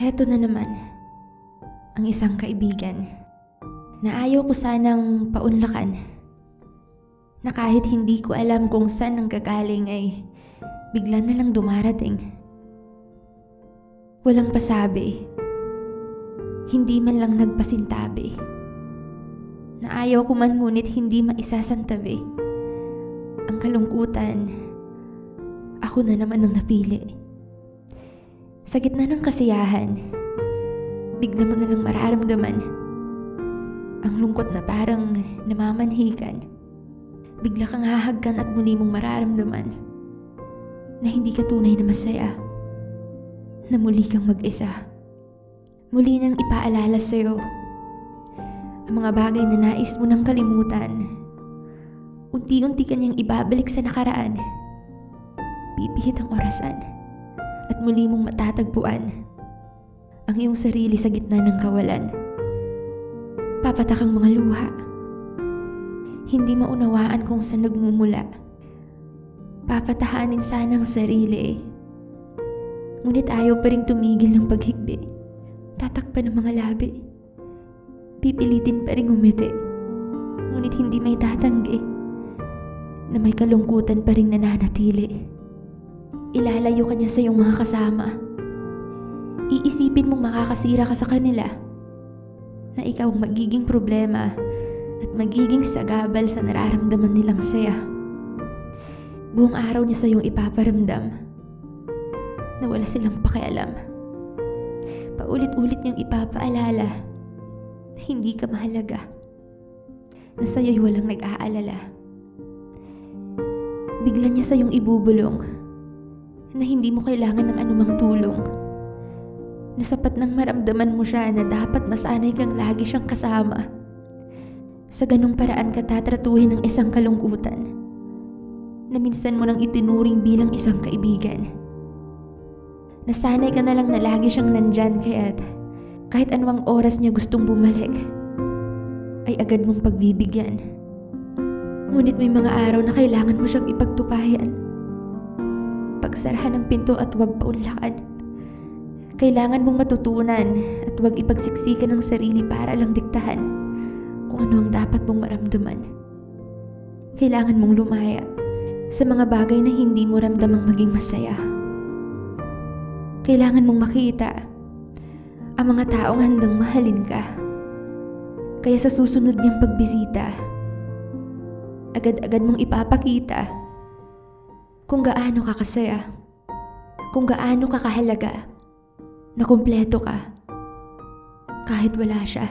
Heto na naman, ang isang kaibigan na ayaw ko sanang paunlakan. Na kahit hindi ko alam kung saan ang gagaling ay bigla na lang dumarating. Walang pasabi. Hindi man lang nagpasintabi. Na ayaw ko man ngunit hindi maisasantabi. Ang kalungkutan, ako na naman ang napili. Sa gitna ng kasiyahan, bigla mo na lang mararamdaman ang lungkot na parang namamanhikan. Bigla kang hahagkan at muli mong mararamdaman na hindi ka tunay na masaya. Na muli kang mag-isa. Muli nang ipaalala sa'yo ang mga bagay na nais mo nang kalimutan. Unti-unti kanyang ibabalik sa nakaraan. Pipihit ang orasan at muli mong matatagpuan ang iyong sarili sa gitna ng kawalan. Papatak ang mga luha. Hindi maunawaan kung saan nagmumula. Papatahanin sana ang sarili. Ngunit ayaw pa rin tumigil ng paghigbi. Tatakpan ng mga labi. Pipilitin pa rin umiti. Ngunit hindi may tatanggi na may kalungkutan pa rin nananatili. Ilalayo ka niya sa iyong mga kasama. Iisipin mong makakasira ka sa kanila. Na ikaw ang magiging problema at magiging sagabal sa nararamdaman nilang saya. Buong araw niya sa iyong ipaparamdam na wala silang pakialam. Paulit-ulit niyang ipapaalala na hindi ka mahalaga. Na sa'yo'y walang nag-aalala. Bigla niya sa iyong ibubulong na hindi mo kailangan ng anumang tulong. Na sapat nang maramdaman mo siya na dapat masanay kang lagi siyang kasama. Sa ganong paraan ka tatratuhin ng isang kalungkutan na minsan mo nang itinuring bilang isang kaibigan. Nasanay ka na lang na lagi siyang nandyan kaya't kahit anumang oras niya gustong bumalik, ay agad mong pagbibigyan. Ngunit may mga araw na kailangan mo siyang ipagtupayan. Pagsarahan ng pinto at huwag paunlakan. Kailangan mong matutunan at huwag ipagsiksikan ng sarili para lang diktahan kung ano ang dapat mong maramdaman. Kailangan mong lumaya sa mga bagay na hindi mo ramdamang maging masaya. Kailangan mong makita ang mga taong handang mahalin ka. Kaya sa susunod niyang pagbisita, agad-agad mong ipapakita kung gaano ka kasaya, kung gaano ka kahalaga, na kumpleto ka, kahit wala siya.